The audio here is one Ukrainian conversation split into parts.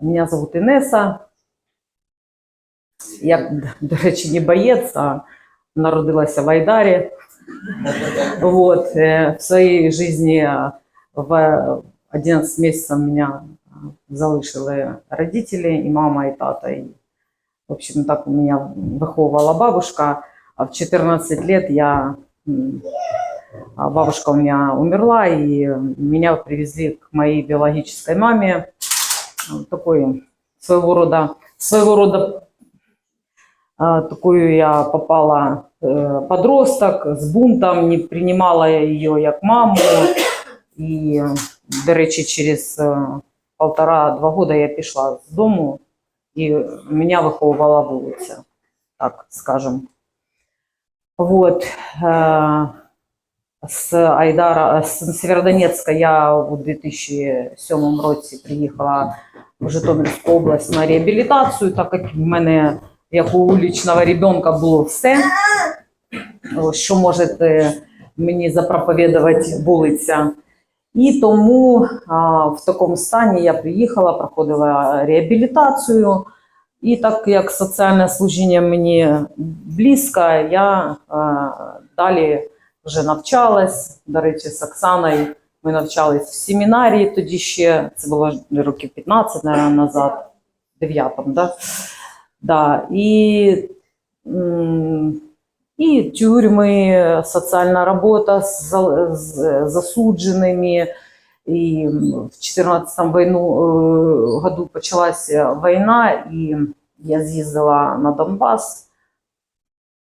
Меня зовут Інеса. Я, до речі, не боєць, а народилася в Айдарі. Вот. э, В своей жизни э, в 11 месяцев меня э, залишили родители, и мама, и тата. И, в общем, так у меня выховывала бабушка. А в 14 лет я м, а бабушка у меня умерла, и меня привезли к моей биологической маме. Такой своего рода, своего рода такую я попала э, подросток с бунтом, не принимала ее як маму. І, до речі, через е, полтора-два года я пішла з дому, і мене виховувала вулиця, так скажем. Вот. Е, З Айдара, з Сєвєродонецька я у 2007 році приїхала Житомирську область на реабілітацію, так як в мене, як у улічного ребенка, було все, що може е, мені запроповідувати вулиця. І тому а, в такому стані я приїхала, проходила реабілітацію. І так як соціальне служіння мені близько, я а, далі вже навчалась. До речі, з Оксаною ми навчались в семінарії тоді ще, це було років 15, наверное, назад, 9 да? Да. І, і тюрми, соціальна робота з, з засудженими. І в 14 війну, е, году почалася війна, і я з'їздила на Донбас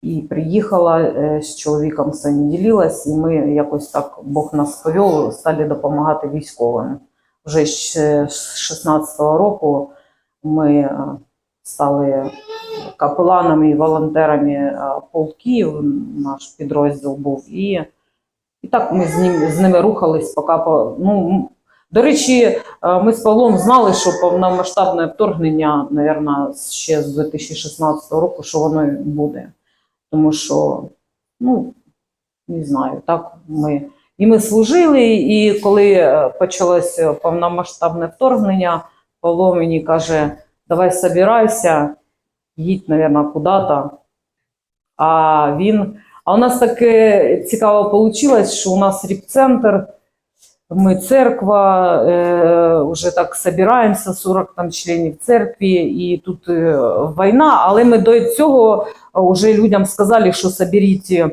і приїхала е, з чоловіком своїм ділилась, і ми якось так Бог нас повів, стали допомагати військовим. Вже з 16-го року ми е, стали капеланами і волонтерами е, полків, наш підрозділ був. І, і так ми з, ним, з ними рухались, поки ну, до речі, ми з Павлом знали, що повномасштабне вторгнення, мабуть, ще з 2016 року, що воно буде. Тому що, ну, не знаю, так ми. І ми служили, і коли е, почалося повномасштабне вторгнення, Павло мені каже, давай собирайся, їдь, мабуть, куди-то. А він. А у нас таке цікаво вийшло, що у нас ріп-центр, ми церква, е, вже так собираємося, 40 там членів церкви, і тут е, війна, але ми до цього вже людям сказали, що соберіть,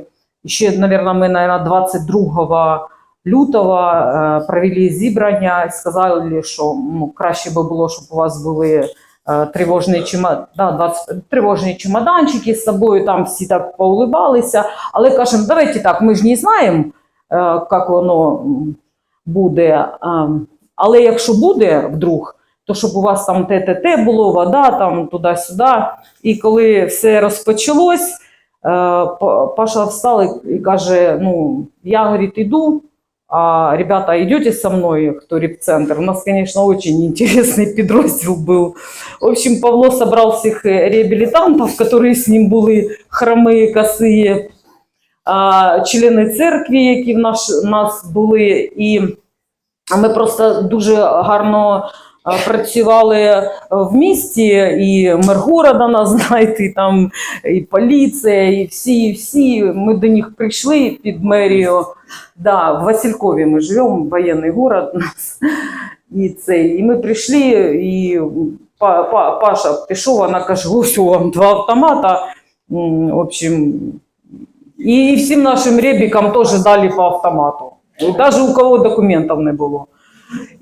ще, мабуть, ми, наверное, 22 лютого е, провели зібрання, сказали, що ну, краще би було, щоб у вас були е, тривожні, чема... да, 20... тривожні чемоданчики з собою, там всі так поулибалися, але кажемо, давайте так, ми ж не знаємо, як воно буде, але якщо буде вдруг, то щоб у вас там те-те-те було, вода там туди-сюди. І коли все розпочалось, е, Паша встав і- каже: Ну, я говорить, іду, а ребята, йдете со мною, хто репцентр? У нас, конечно, очень интересный підрозділ був. В общем, Павло собрал всіх реабілітантів, які з ним були хромі, косые, члени церкви, які в наш, нас були. І ми просто дуже гарно працювали е, в місті, і мер города нас знаєте, і там і поліція, і всі, і всі. Ми до них прийшли під мерію. Да, в Василькові ми живемо, воєнний город нас. І, це, і ми прийшли, і Па- Па- Паша пішов, вона каже, ось у вам два автомата. В общем, і всім нашим ребікам теж дали по автомату. Навіть у кого документів не було.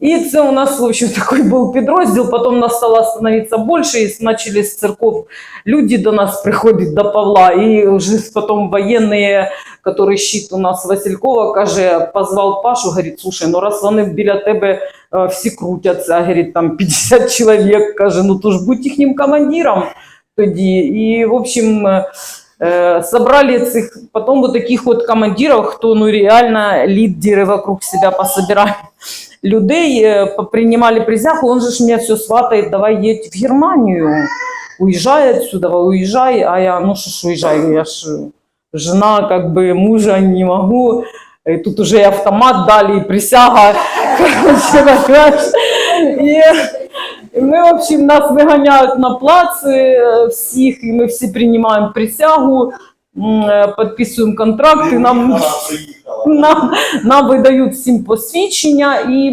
І це у нас, в общем, такой був підрозділ. Потім нас стало становитися більше, і почали з церков люди до нас приходять до Павла. І вже потім воєнні, які щит у нас Василькова, каже, позвав Пашу, говорить, слушай, ну раз вони біля тебе е, всі крутяться, говорить, там 50 чоловік, каже, ну то ж будь їхнім командиром тоді. І, в общем, Э, собрали цих, потом вот таких вот командиров, кто ну реально лидеры вокруг себя пособирали людей, э, по- принимали присягу, он же меня все сватает, давай едь в Германию, уезжай отсюда, уезжай, а я, ну что ж уезжай, я ж жена, как бы мужа не могу, и тут уже и автомат дали, и присяга, короче. И І ми, в общем, нас виганяють на плац е, всіх, і ми всі приймаємо присягу, е, підписуємо контракти, нам, нам, нам видають всім посвідчення, і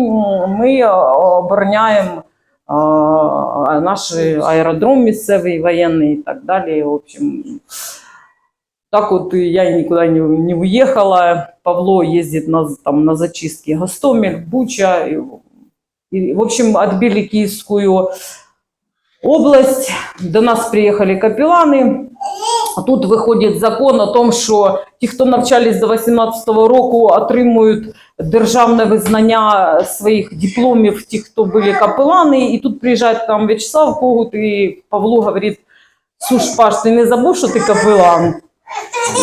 ми е, обороняємо е, наш аеродром місцевий, воєнний і так далі. В общем, так вот и я никуда не, не уехала. Павло ездит на, там, на зачистки Гостомель, Буча. И, и, в общем, отбили Киевскую область. До нас приехали капелланы. Тут виходить закон о том, що ті, хто навчались до 18-го року, отримують державне визнання своїх дипломів, ті, хто були капелани. І тут приїжджає там В'ячеслав Когут, і Павло говорить, Суш, Паш, ти не забув, що ти капелан?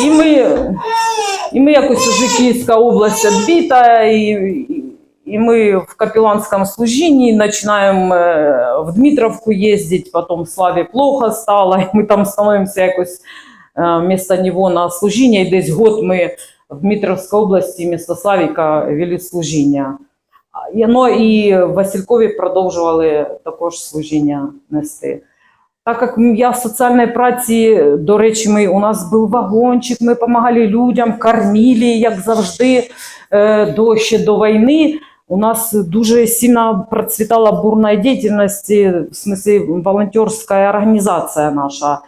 І ми, і ми якось уже Київська область відбита, і, і- і ми в капеланському служінні починаємо е, в Дмитровку їздити, потім Славі плохо стало, і ми там становимося якось е, вместо нього на служіння, і десь год ми в Дмитровській області вместо Славіка вели служіння. Ну, і в Василькові продовжували також служіння нести. Так як я в соціальній праці, до речі, ми, у нас був вагончик, ми допомагали людям, кормили, як завжди, е, до, ще до війни. У нас дуже сильно процвітала бурна діяльність, в смислі волонтерська організація наша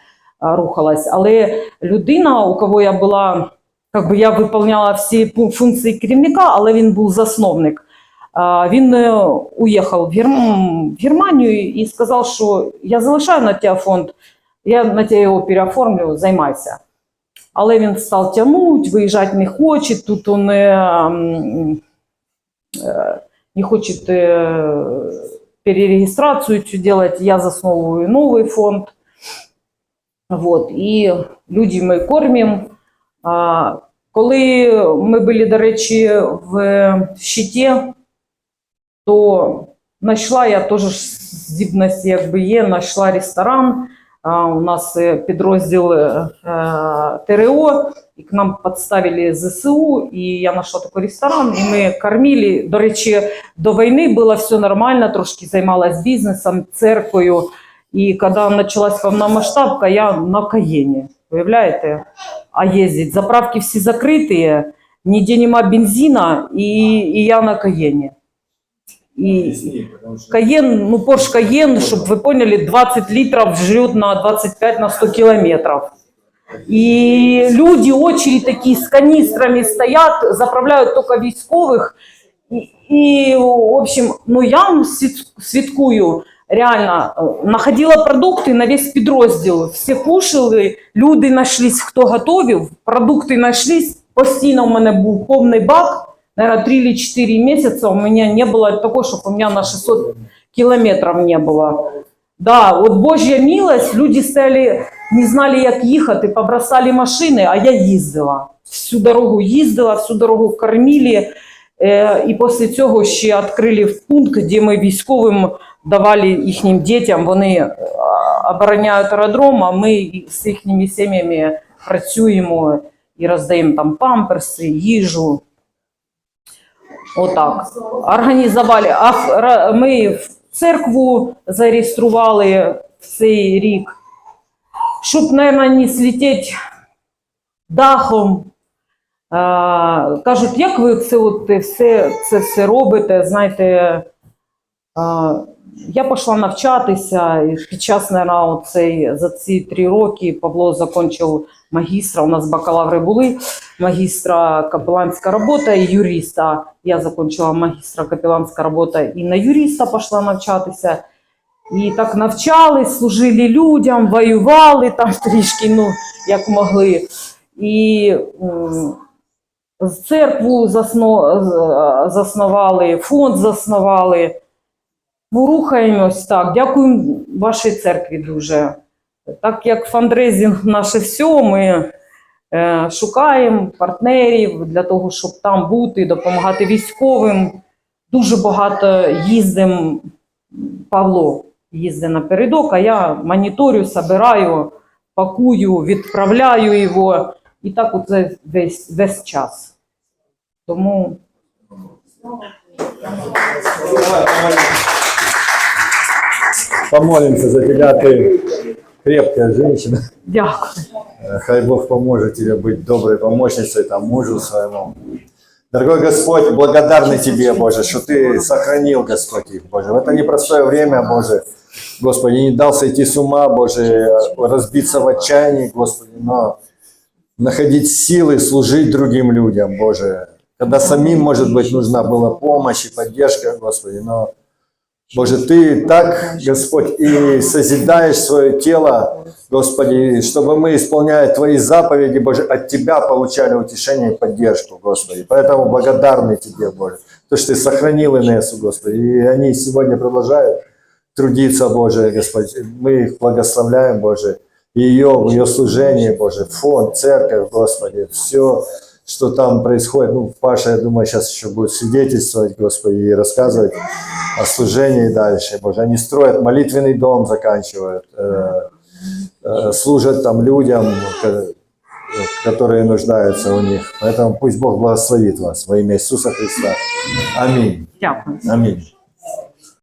рухалась. Але людина, у кого я була, как би я виконувала всі функції керівника, але він був засновник. Він е, уїхав в, Герм... в Германію і сказав, що я залишаю на тебе фонд, я на тебе його переоформлю, займайся. Але він став тягнути, виїжджати не хоче, тут м, е, не хоче е, перерегистрацию цю делать, я засновую новий фонд. Вот. І люди ми кормимо. А, Коли ми були, до речі, в щиті, то знайшла я теж здібності, якби є, знайшла ресторан. У нас е, підрозділ е, е, ТРО, і к нам підставили ЗСУ, і я знайшла такий ресторан, і ми кормили. До речі, до війни було все нормально, трошки займалась бізнесом, церквою. І коли почалась повномасштабка, я на Каєні, уявляєте? А їздить, заправки всі закриті, ніде нема бензина, і, і я на Каєні. І, Пісні, тому що- Каен, ну Porsche Cayenne, чтобы вы поняли, 20 литров жрет на 25 на 100 километров. И люди, очередь такие с канистрами стоят, заправляют только військовых. И, и, в общем, ну я вам свід- свідкую, реально, э, находила продукти на весь підрозділ. Всі кушали, люди знайшлись, хто готовив, продукти знайшлись. Постійно у мене був повний бак. Наверное, 3 или 4 месяца у меня не было такого, чтобы у меня на 600 километров не было. Да, вот Божья милость, люди стояли, не знали, як їхати, побросали машини, а я їздила. Всю дорогу їздила, всю дорогу кормили. Е, і після цього ще відкрили пункт, де ми військовим давали їхнім дітям, вони е, обороняють аеродром, а ми з їхніми сім'ями працюємо і роздаємо там памперси, їжу. Отак. Організували. А ми в церкву зареєстрували в цей рік, щоб, мабуть, не слетіти дахом. А, кажуть, як ви це, от, все, це все робите? Знаєте, а, я пішла навчатися, і під час, оцей, за ці три роки Павло закінчив магістра, у нас бакалаври були, магістра капеланська робота і юриста. Я закінчила магістра капеланська робота і на юриста пішла навчатися. І так навчались, служили людям, воювали там трішки, ну, як могли. І церкву засно, заснували, фонд заснували. Ну, рухаємось так. Дякую вашій церкві дуже. Так як фандрейзинг наше все, ми е, шукаємо партнерів для того, щоб там бути, допомагати військовим. Дуже багато їздимо. Павло їздить напередок, а я моніторю, собираю, пакую, відправляю його. І так оце весь, весь час. Тому помолимся за тебя, ты крепкая женщина. Дякую. Э, Хай Бог поможет тебе быть доброй помощницей там, мужу своему. Дорогой Господь, благодарны Тебе, Боже, что Ты сохранил, Господь, их, Боже. В это непростое время, Боже, Господи, не дал сойти с ума, Боже, разбиться в отчаянии, Господи, но находить силы служить другим людям, Боже. Когда самим, может быть, нужна была помощь и поддержка, Господи, но Боже, Ты так, Господь, и созидаешь свое тело, Господи, чтобы мы, исполняя Твои заповеди, Боже, от Тебя получали утешение и поддержку, Господи. Поэтому благодарны Тебе, Боже, то, что Ты сохранил Инессу, Господи. И они сегодня продолжают трудиться, Боже, Господь. Мы их благословляем, Боже. Ее, ее служение, Боже, фонд, церковь, Господи, все, что там происходит. Ну, Паша, я думаю, сейчас еще будет свидетельствовать, Господи, и рассказывать о служении дальше, Боже. Они строят молитвенный дом, заканчивают, э, э, служат там людям, ко- которые нуждаются у них. Поэтому пусть Бог благословит вас во имя Иисуса Христа. Аминь. Аминь.